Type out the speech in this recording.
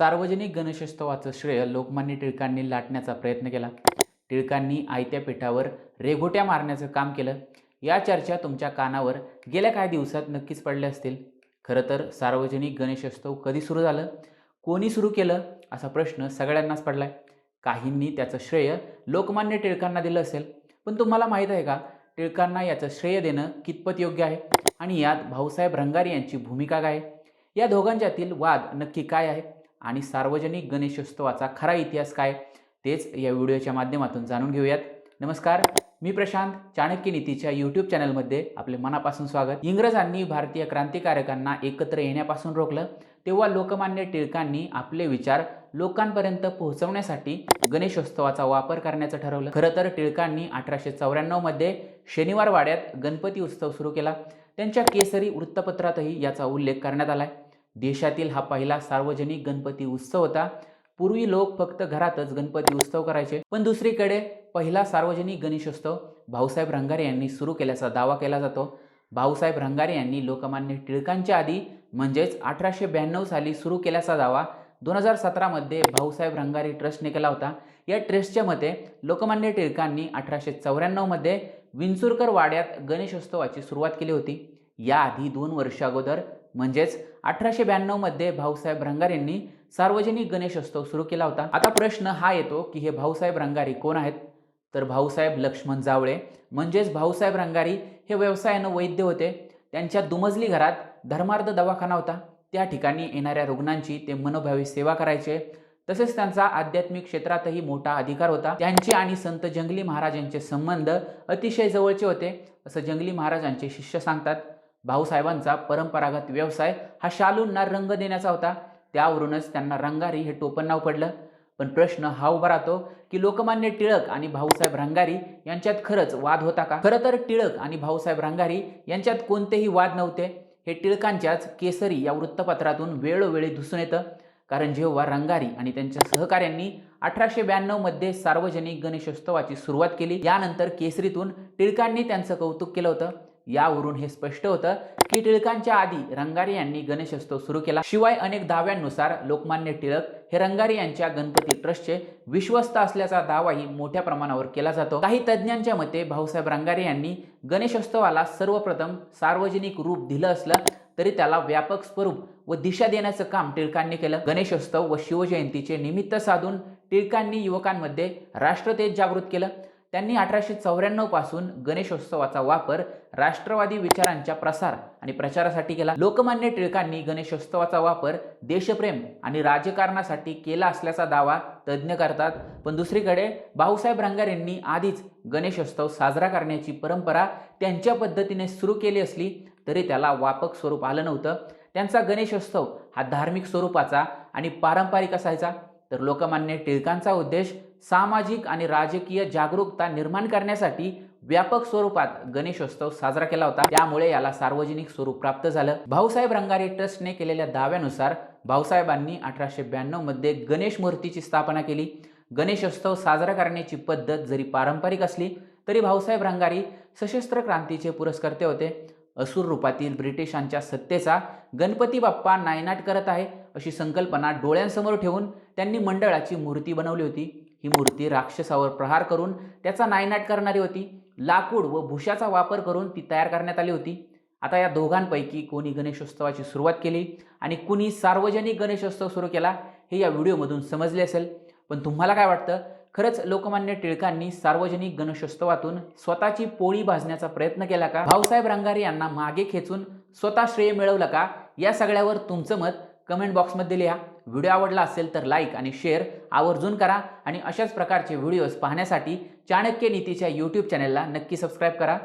सार्वजनिक गणेशोत्सवाचं श्रेय लोकमान्य टिळकांनी लाटण्याचा प्रयत्न केला. टिळकांनी आयत्या पिठावर रेघोट्या मारण्याचं काम केलं. या चर्चा तुमच्या कानावर गेल्या काही दिवसात नक्कीच पडल्या असतील. खरं तर सार्वजनिक गणेशोत्सव कधी सुरू झालं? कोणी सुरू केलं? असा प्रश्न सगळ्यांनाच पडला आहे काहींनी त्याचं श्रेय लोकमान्य टिळकांना दिलं असेल. पण तुम्हाला माहीत आहे का? टिळकांना याचं श्रेय देणं कितपत योग्य आहे? आणि यात भाऊसाहेब रंगारी यांची भूमिका काय आहे? या दोघांच्यातील वाद नक्की काय आहे? आणि सार्वजनिक गणेशोत्सवाचा खरा इतिहास काय तेच या व्हिडिओच्या माध्यमातून जाणून घेऊयात. नमस्कार मी प्रशांत चाणक्य नीतीच्या यूट्यूब चॅनलमध्ये आपले मनापासून स्वागत. इंग्रजांनी भारतीय क्रांतिकारकांना एकत्र येण्यापासून रोखलं तेव्हा लोकमान्य टिळकांनी आपले विचार लोकांपर्यंत पोहोचवण्यासाठी गणेशोत्सवाचा वापर करण्याचं ठरवलं. खरं तर टिळकांनी अठराशे चौऱ्याण्णवमध्ये शनिवार वाड्यात गणपती उत्सव सुरू केला. त्यांच्या केसरी वृत्तपत्रातही याचा उल्लेख करण्यात आला आहे देशातील हा पहिला सार्वजनिक गणपती उत्सव होता. पूर्वी लोक फक्त घरातच गणपती उत्सव करायचे. पण दुसरीकडे पहिला सार्वजनिक गणेशोत्सव भाऊसाहेब रंगारे यांनी सुरू केल्याचा दावा केला जातो. भाऊसाहेब रंगारे यांनी लोकमान्य टिळकांच्या आधी म्हणजेच अठराशे ब्याण्णव साली सुरू केल्याचा दावा दोन हजार सतरामध्ये भाऊसाहेब रंगारे ट्रस्टने केला होता. या ट्रस्टच्या मते लोकमान्य टिळकांनी अठराशे चौऱ्याण्णवमध्ये विंचुरकर वाड्यात गणेशोत्सवाची सुरुवात केली होती. याआधी दोन वर्ष अगोदर म्हणजेच अठराशे ब्याण्णवमध्ये भाऊसाहेब रंगार यांनी सार्वजनिक गणेशोत्सव सुरू केला होता. आता प्रश्न हा येतो की हे भाऊसाहेब रंगारी कोण आहेत? तर भाऊसाहेब लक्ष्मण जावळे. म्हणजेच भाऊसाहेब रंगारी हे व्यवसायानं वैद्य होते. त्यांच्या दुमजली घरात धर्मार्थ दवाखाना होता. त्या ठिकाणी येणाऱ्या रुग्णांची ते मनोभावी सेवा करायचे. तसेच त्यांचा आध्यात्मिक क्षेत्रातही मोठा अधिकार होता. त्यांचे आणि संत जंगली महाराजांचे संबंध अतिशय जवळचे होते असं जंगली महाराजांचे शिष्य सांगतात. भाऊसाहेबांचा परंपरागत व्यवसाय हा शालूंना रंग देण्याचा होता. त्यावरूनच त्यांना रंगारी हे टोपण नाव पडलं. पण प्रश्न हा उभा राहतो की लोकमान्य टिळक आणि भाऊसाहेब रंगारी यांच्यात खरंच वाद होता का? खरं तर टिळक आणि भाऊसाहेब रंगारी यांच्यात कोणतेही वाद नव्हते. हे टिळकांच्याच केसरी या वृत्तपत्रातून वेळोवेळी दिसून येतं. कारण जेव्हा रंगारी आणि त्यांच्या सहकाऱ्यांनी अठराशे ब्याण्णवमध्ये सार्वजनिक गणेशोत्सवाची सुरुवात केली यानंतर केसरीतून टिळकांनी त्यांचं कौतुक केलं होतं. यावरून हे स्पष्ट होतं की टिळकांच्या आधी रंगारी यांनी गणेशोत्सव सुरू केला. शिवाय अनेक दाव्यांनुसार लोकमान्य टिळक हे रंगारी यांच्या गणपती ट्रस्टचे विश्वस्त असल्याचा दावाही मोठ्या प्रमाणावर केला जातो. काही तज्ज्ञांच्या मते भाऊसाहेब रंगारी यांनी गणेशोत्सवाला सर्वप्रथम सार्वजनिक रूप दिलं असलं तरी त्याला व्यापक स्वरूप व दिशा देण्याचं काम टिळकांनी केलं. गणेशोत्सव व शिवजयंतीचे निमित्त साधून टिळकांनी युवकांमध्ये राष्ट्रतेज जागृत केलं. त्यांनी अठराशे चौऱ्याण्णवपासून गणेशोत्सवाचा वापर राष्ट्रवादी विचारांच्या प्रसार आणि प्रचारासाठी केला. लोकमान्य टिळकांनी गणेशोत्सवाचा वापर देशप्रेम आणि राजकारणासाठी केला असल्याचा दावा तज्ज्ञ करतात. पण दुसरीकडे भाऊसाहेब रंगार यांनी आधीच गणेशोत्सव साजरा करण्याची परंपरा त्यांच्या पद्धतीने सुरू केली असली तरी त्याला व्यापक स्वरूप आलं नव्हतं. त्यांचा गणेशोत्सव हा धार्मिक स्वरूपाचा आणि पारंपरिक असायचा. तर लोकमान्य टिळकांचा उद्देश सामाजिक आणि राजकीय जागरूकता निर्माण करण्यासाठी व्यापक स्वरूपात गणेशोत्सव साजरा केला होता. त्यामुळे याला सार्वजनिक स्वरूप प्राप्त झालं. भाऊसाहेब रंगारी ट्रस्टने केलेल्या दाव्यानुसार भाऊसाहेबांनी अठराशे ब्याण्णवमध्ये गणेश मूर्तीची स्थापना केली. गणेशोत्सव साजरा करण्याची पद्धत जरी पारंपरिक असली तरी भाऊसाहेब रंगारी सशस्त्र क्रांतीचे पुरस्कर्ते होते. असुर रूपातील ब्रिटिशांच्या सत्तेचा गणपती बाप्पा नायनाट करत आहे अशी संकल्पना डोळ्यांसमोर ठेवून त्यांनी मंडळाची मूर्ती बनवली होती. ही मूर्ती राक्षसावर प्रहार करून त्याचा नायनाट करणारी होती. लाकूड व भुशाचा वापर करून ती तयार करण्यात आली होती. आता या दोघांपैकी कोणी गणेशोत्सवाची सुरुवात केली आणि कुणी सार्वजनिक गणेशोत्सव सुरू केला हे या व्हिडिओमधून समजले असेल. पण तुम्हाला काय वाटतं? खरंच लोकमान्य टिळकांनी सार्वजनिक गणेशोत्सवातून स्वतःची पोळी भाजण्याचा प्रयत्न केला का? भाऊसाहेब रंगारी यांना मागे खेचून स्वतः श्रेय मिळवलं का? या सगळ्यावर तुमचं मत कमेंट बॉक्समध्ये लिहा. व्हिडिओ आवडला असेल तर लाईक आणि शेअर आवर्जून करा आणि अशाच प्रकारचे व्हिडिओज पाहण्यासाठी चाणक्य नीतीच्या यूट्यूब चॅनलला नक्की सबस्क्राईब करा.